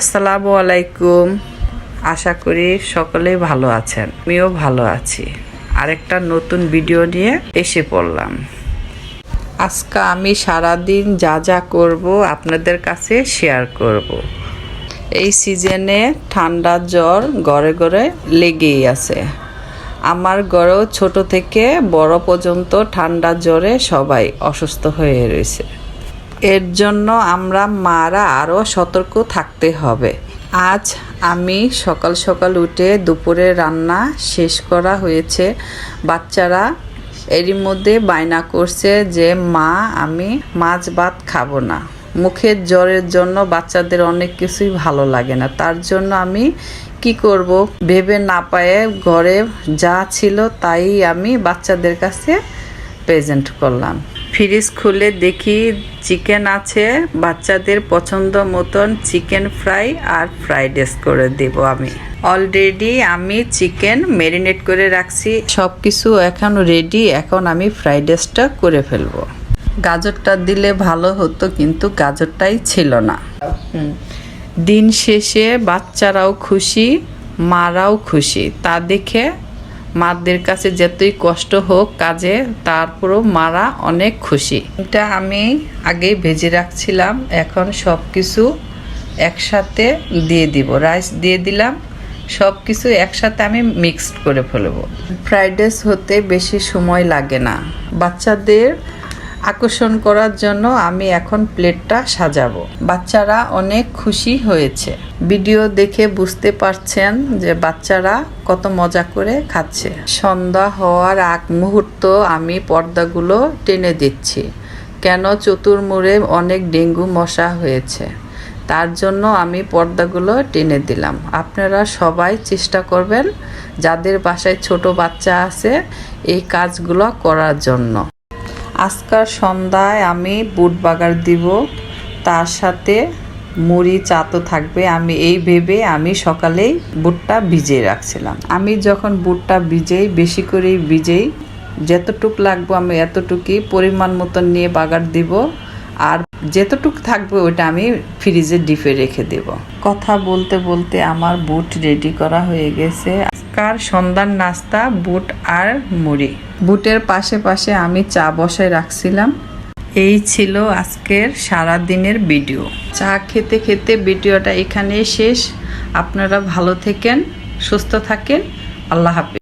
আসসালামু আলাইকুম। আশা করি সকলেই ভালো আছেন। আমিও ভালো আছি। আরেকটা নতুন ভিডিও নিয়ে এসে পড়লাম। আজকে আমি সারাদিন যা যা করব আপনাদের কাছে শেয়ার করব। এই সিজনে ঠান্ডা জ্বর গড়ে গড়ে লেগেই আছে। আমার গড়েও ছোট থেকে বড় পর্যন্ত ঠান্ডা জ্বরে সবাই অসুস্থ হয়ে রয়েছে। এর জন্য আমরা মারা আরও সতর্ক থাকতে হবে। আজ আমি সকাল সকাল উঠে দুপুরে রান্না শেষ করা হয়েছে। বাচ্চারা এরই মধ্যে বায়না করছে যে, মা, আমি মাছ ভাত খাব না। মুখের জ্বরের জন্য বাচ্চাদের অনেক কিছুই ভালো লাগে না। তার জন্য আমি কি করব? ভেবে না পায়ে ঘরে যা ছিল তাই আমি বাচ্চাদের কাছে প্রেজেন্ট করলাম। ফ্রিজ খুলে দেখি চিকেন আছে। বাচ্চাদের পছন্দ মতন চিকেন ফ্রাই আর ফ্রাইড রাইস করে দেব আমি। অলরেডি আমি চিকেন ম্যারিনেট করে রাখছি। সব কিছু এখন রেডি এখন আমি ফ্রাইড রাইসটা করে ফেলব। গাজরটা দিলে ভালো হতো, কিন্তু গাজরটাই ছিল না। দিন শেষে বাচ্চারাও খুশি, মারাও খুশি। তা দেখে মাদের কাছে যতই কষ্ট হোক কাজে, তারপরও মারা অনেক খুশি। এটা আমি আগেই ভেজে রাখছিলাম, এখন সব কিছু একসাথে দিয়ে দিব। রাইস দিয়ে দিলাম সব কিছু একসাথে আমি মিক্সড করে ফেলব। ফ্রাইড রাইস হতে বেশি সময় লাগে না। বাচ্চাদের আকর্ষণ করার জন্য আমি এখন প্লেটটা সাজাবো। বাচ্চারা অনেক খুশি হয়েছে। ভিডিও দেখে বুঝতে পারছেন যে বাচ্চারা কত মজা করে খাচ্ছে। সন্ধ্যা হওয়ার আগ মুহূর্ত আমি পর্দাগুলো টেনে দিচ্ছি। কেন চতুর্মুড়ে অনেক ডেঙ্গু মশা হয়েছে? তার জন্য আমি পর্দাগুলো টেনে দিলাম। আপনারা সবাই চেষ্টা করবেন যাদের বাসায় ছোট বাচ্চা আছে এই কাজগুলো করার জন্য। আজকাল সন্ধ্যায় আমি বুট বাগার দিব, তার সাথে মুড়ি চা তো থাকবে। আমি এই ভেবে আমি সকালেই বুটটা ভিজিয়ে রাখছিলাম। আমি যখন বুটটা ভিজেই, বেশি করেই ভিজেই, যতটুক লাগবো আমি এতটুকুই পরিমাণ মতন নিয়ে বাগার দিব। আর যেতটুক থাকবে ওটা আমি ফ্রিজে ডিপে রেখে দেব। কথা বলতে বলতে আমার বুট রেডি করা হয়ে গেছে। আজকার সন্ধ্যার নাস্তা বুট আর মুড়ি। বুটের পাশে পাশে আমি চা বসায় রাখছিলাম। এই ছিল আজকের সারা দিনের ভিডিও। চা খেতে খেতে ভিডিওটা এখানেই শেষ। আপনারা ভালো থেকেন সুস্থ থাকেন। আল্লাহ হাফিজ।